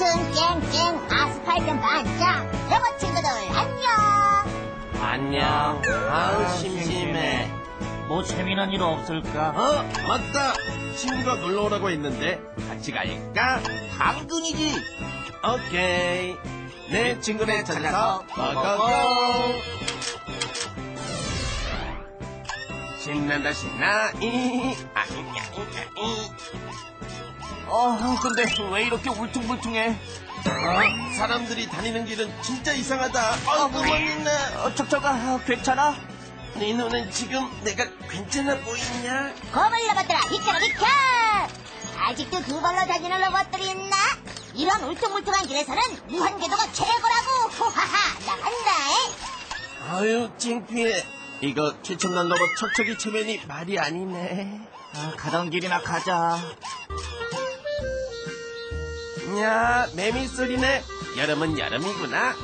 헬때충 쨍쨍 아스팔트 반짝 로봇 친구들 안녕 안녕. 아우, 심심해. 뭐 재미난 일 없을까? 어, 맞다. 친구가 놀러 오라고 했는데 같이 갈까? 당근이지. 오케이. 내 친구네 찾아서 고고고. 신난다 신나. 이, 아, 이, 이, 이. 어, 근데 왜 이렇게 울퉁불퉁해? 어, 사람들이 다니는 길은 진짜 이상하다. 어, 구멍이네. 어, 척척아, 괜찮아? 네 눈은 지금 내가 괜찮아 보이냐? 고물 로봇들아 비켜라 비켜 아직도 두 발로 다니는 로봇들이 있나? 이런 울퉁불퉁한 길에서는 무한궤도가 최고라고 호하하 나 간다 아유, 창피해. 이거 최첨단 로봇 척척이 체면이 말이 아니네. 아, 가던 길이나 가자. 야, 매미 소리네. 여름은 여름이구나.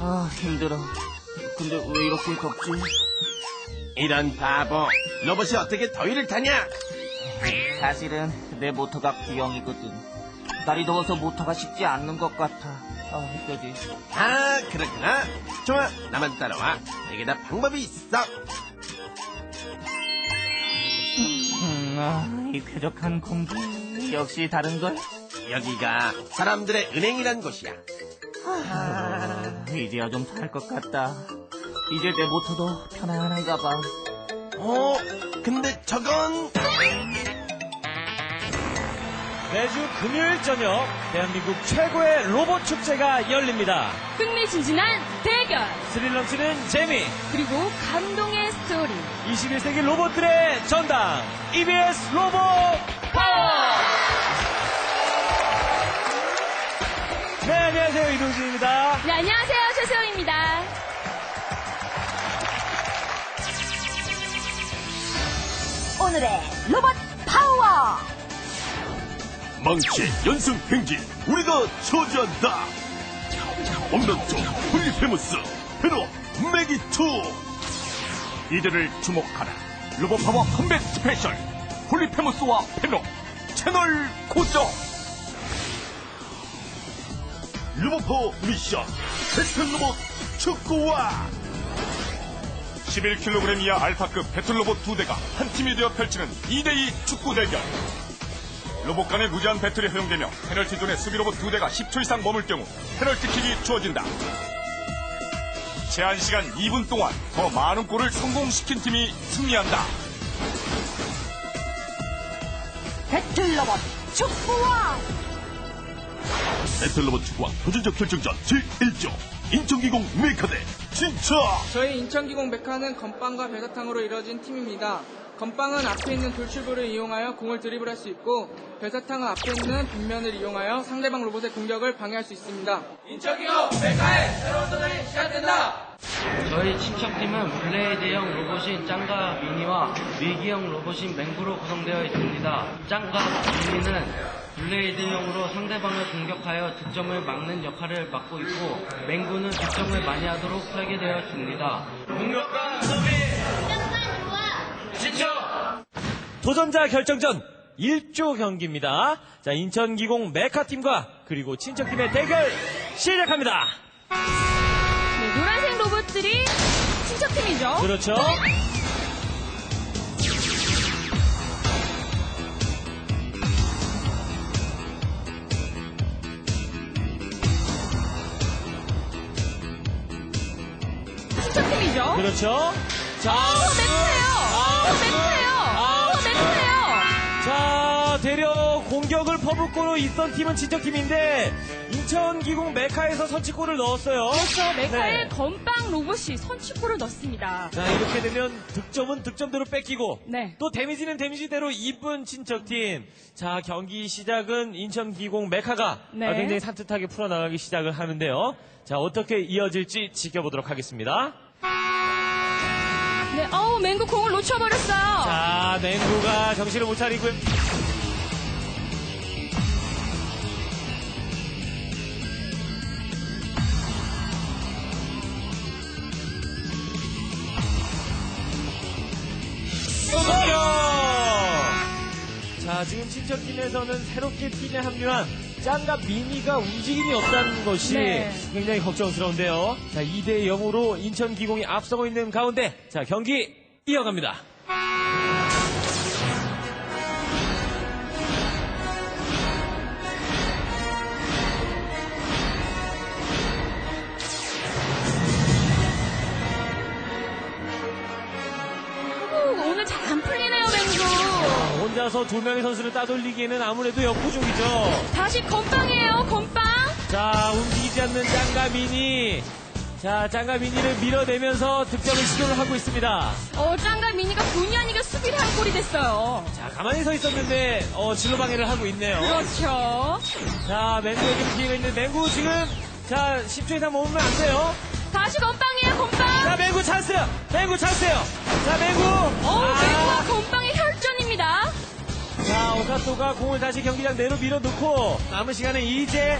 아, 힘들어. 근데 왜 이렇게 덥지? 이런 바보. 로봇이 어떻게 더위를 타냐? 사실은 내 모터가 구형이거든. 날이 더워서 모터가 식지 않는 것 같아. 아, 그지? 아, 그렇구나. 좋아, 나만 따라와. 내게 다 방법이 있어. 음, 아, 이 쾌적한 공기. 역시 다른걸? 여기가 사람들의 은행이란 곳이야. 아, 이제야 좀 살 것 같다. 이제 내 모터도 편안한가 봐. 어, 근데 저건 매주 금요일 저녁 대한민국 최고의 로봇 축제가 열립니다. 흥미진진한 대결 스릴 넘치는 재미, 그리고 감동의 스토리 21세기 로봇들의 전당 EBS 로봇 파워! 안녕하세요. 이동진입니다. 네 안녕하세요 최세원입니다. 오늘의 로봇 파워. 망치 연승 행진 우리가 저지한다. 엄연쪽 훌리페무스. 페노 메기투. 이들을 주목하라. 로봇 파워 컴뱃 스페셜. 훌리페무스와 페노 채널 고정 로봇파워 미션 배틀 로봇 축구와 11kg 이하 알파급 배틀 로봇 두 대가 한 팀이 되어 펼치는 2대2 축구 대결 로봇 간의 무제한 배틀이 허용되며 페널티 존에 수비 로봇 두 대가 10초 이상 머물 경우 페널티킥이 주어진다. 제한 시간 2분 동안 더 많은 골을 성공시킨 팀이 승리한다. 배틀 로봇 축구와 배틀로봇 축구왕 도전적 결정전 제1조 인천기공 메카대 진짜 저희 인천기공 메카는 건빵과 별사탕으로 이루어진 팀입니다. 건빵은 앞에 있는 돌출구를 이용하여 공을 드리블할 수 있고 별사탕은 앞에 있는 빗면을 이용하여 상대방 로봇의 공격을 방해할 수 있습니다. 저희 친척팀은 블레이드형 로봇인 짱가 미니와 위기형 로봇인 맹구로 구성되어 있습니다. 짱가 미니는 블레이드형으로 상대방을 공격하여 득점을 막는 역할을 맡고 있고 맹구는 득점을 많이 하도록 설계되어 있습니다. 공격과 수비! 친척! 도전자 결정전 1조 경기입니다. 자, 인천기공 메카팀과 그리고 친척팀의 대결 시작합니다. 네, 노란색 로봇들이 친척팀이죠 그렇죠. 친척팀이죠 그렇죠. 자, 어 맹구예요 어 맹구예요 아, 어 맹구예요 자, 대려 공격을 퍼붓고 있던 팀은 친척팀인데 인천 기공 메카에서 선취골을 넣었어요. 그렇죠 메카의 네. 건빵 로봇이 선취골을 넣습니다 자, 이렇게 되면 득점은 득점대로 뺏기고 네. 또 데미지는 데미지대로 이쁜 친척팀. 자, 경기 시작은 인천 기공 메카가 네. 아, 굉장히 산뜻하게 풀어나가기 시작을 하는데요. 자, 어떻게 이어질지 지켜보도록 하겠습니다. 네 어우 맹구 공을 놓쳐버렸어요 자, 맹구가 정신을 못 차리고요. 자, 지금 친척팀에서는 새롭게 팀에 합류한 짱과 미니가 움직임이 없다는 것이 네. 굉장히 걱정스러운데요. 자, 2대 0으로 인천 기공이 앞서고 있는 가운데 자, 경기 이어갑니다. 혼자서 두 명의 선수를 따돌리기에는 아무래도 역부족이죠. 다시 건빵이에요, 건빵. 자, 움직이지 않는 짱가 미니. 자, 짱가 미니를 밀어내면서 득점을 시도를 하고 있습니다. 어, 짱가 미니가 본의 아니게 수비를 한 골이 됐어요. 자, 가만히 서 있었는데, 어, 진로 방해를 하고 있네요. 그렇죠. 자, 맹구에게 기회가 있는데, 맹구 지금, 자, 10초 이상 머물면 안 돼요. 다시 건빵이에요, 건빵. 자, 맹구 찬스! 맹구 찬스요! 자, 맹구! 사토가 공을 다시 경기장 내로 밀어넣고, 남은 시간은 이제,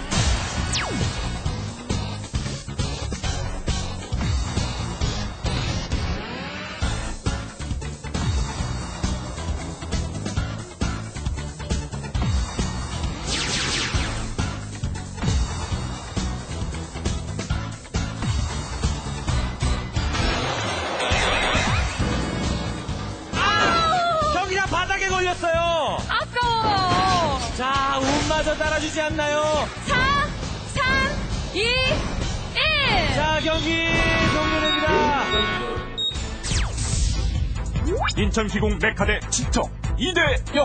자, 운마저 따라주지 않나요? 4, 3, 2, 1. 자, 경기 종료됩니다. 인천 기공 메카대 친척 2대 0.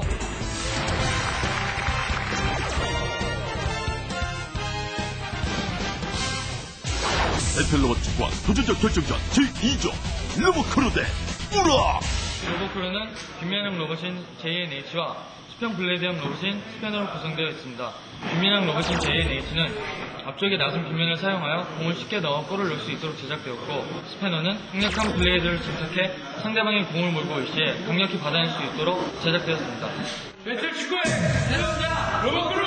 배틀로봇 축구와 도전적 결정전 제2조 로보크루 대 우라 로보크루는 김연형 로봇인 JNH와 수평 블레이드형 로봇인 스패너로 구성되어 있습니다. 김연형 로봇인 JNH는 앞쪽에 낮은 빗면을 사용하여 공을 쉽게 넣어 골을 넣을 수 있도록 제작되었고 스패너는 강력한 블레이드를 장착해 상대방이 공을 몰고 올 시에 강력히 받아낼 수 있도록 제작되었습니다. 배틀 축구의 대전자 로보크루!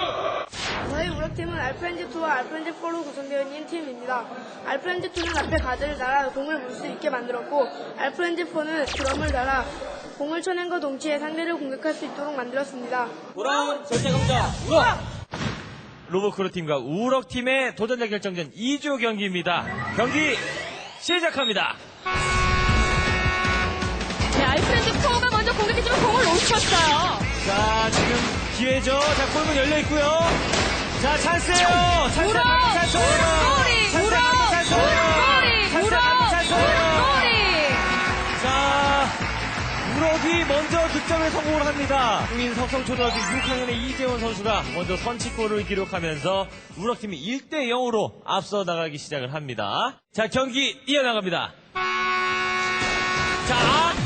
저희 우럭팀은 알프렌즈2와 알프렌즈4로 구성되어 있는 팀입니다. 알프렌즈2는 앞에 가드를 달아 공을 물 수 있게 만들었고, 알프렌즈4는 드럼을 달아 공을 쳐낸과 동시에 상대를 공격할 수 있도록 만들었습니다. 돌아온 절대강자 우럭! 로보크루 팀과 우럭 팀의 도전자 결정전 2조 경기입니다. 경기 시작합니다. 네, 알프렌드 코어가 먼저 공격해주면 공을 놓쳤어요. 자, 지금 기회죠. 자, 골문 열려 있고요. 자, 찬스예요. 찬스, 우럭! 찬스예요. 우럭 꼬리! 찬스, 우럭! 찬스예요. 우럭 꼬리! 찬스, 우럭! 찬스예요. 우럭이 먼저 득점에 성공을 합니다. 중인 석성초등학교 6학년의 이재원 선수가 먼저 선취골을 기록하면서 우럭팀이 1대 0으로 앞서 나가기 시작을 합니다. 자, 경기 이어나갑니다. 자,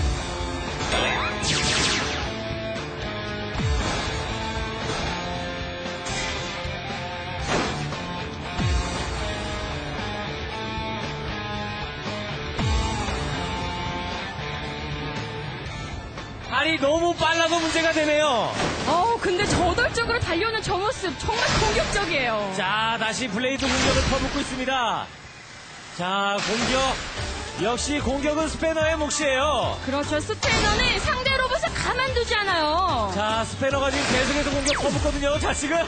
발이 너무 빨라서 문제가 되네요. 어우, 근데 저돌적으로 달려오는 저 모습 정말 공격적이에요. 자, 다시 블레이드 공격을 퍼붓고 있습니다. 자, 공격. 역시 공격은 스패너의 몫이에요. 그렇죠. 스테너는 상대 로봇을 가만두지 않아요. 자, 스패너가 지금 계속해서 공격 퍼붓거든요. 자, 지금.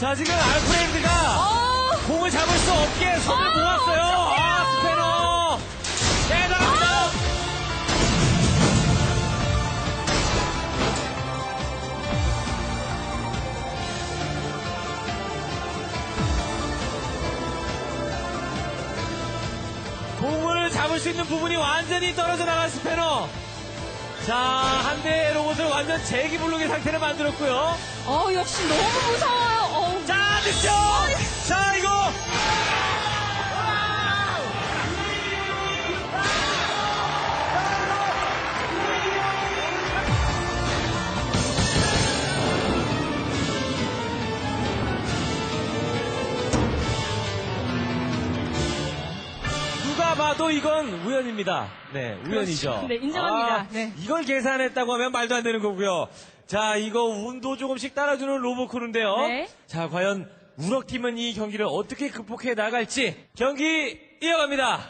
자, 지금 알프레드가 어, 공을 잡을 수 없게 손을 어, 모았어요. 수 있는 부분이 완전히 떨어져 나간 스패너. 자, 한 대의 로봇을 완전 재기불능의 상태를 만들었고요. 어, 역시 너무 무서워요. 어우. 자, 득점! 자, 이거! 봐도 이건 우연입니다. 네, 우연이죠. 네, 인정합니다. 아, 네. 이걸 계산했다고 하면 말도 안 되는 거고요. 자, 이거 운도 조금씩 따라주는 로보크루인데요. 네. 자, 과연 우럭팀은 이 경기를 어떻게 극복해 나갈지 경기 이어갑니다.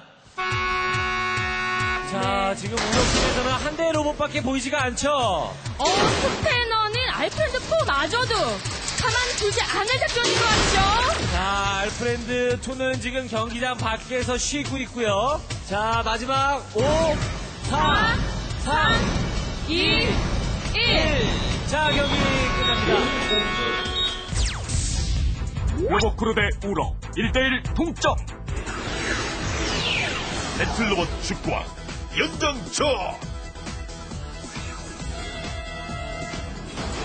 자, 지금 우럭팀에서는 한 대의 로봇밖에 보이지가 않죠. 어, 스패너는 알프렌드 4마저도 가만두지 않을 작전인 것 같죠? 자, 알프렌드 투는 지금 경기장 밖에서 쉬고 있고요. 자, 마지막 5, 4, 3, 2, 1. 자, 경기 끝납니다. 로봇 크루 대 우럭 1대1 동점 배틀로봇 축구왕 연장전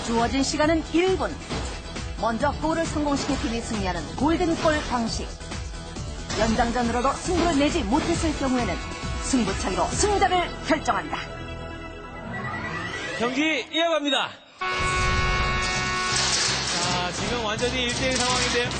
주어진 시간은 1분. 먼저 골을 성공시킨 팀이 승리하는 골든골 방식. 연장전으로도 승부를 내지 못했을 경우에는 승부차기로 승자를 결정한다. 경기 이어갑니다. 자, 지금 완전히 1대1 상황인데요.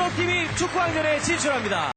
우럭팀이 축구왕전에 진출합니다.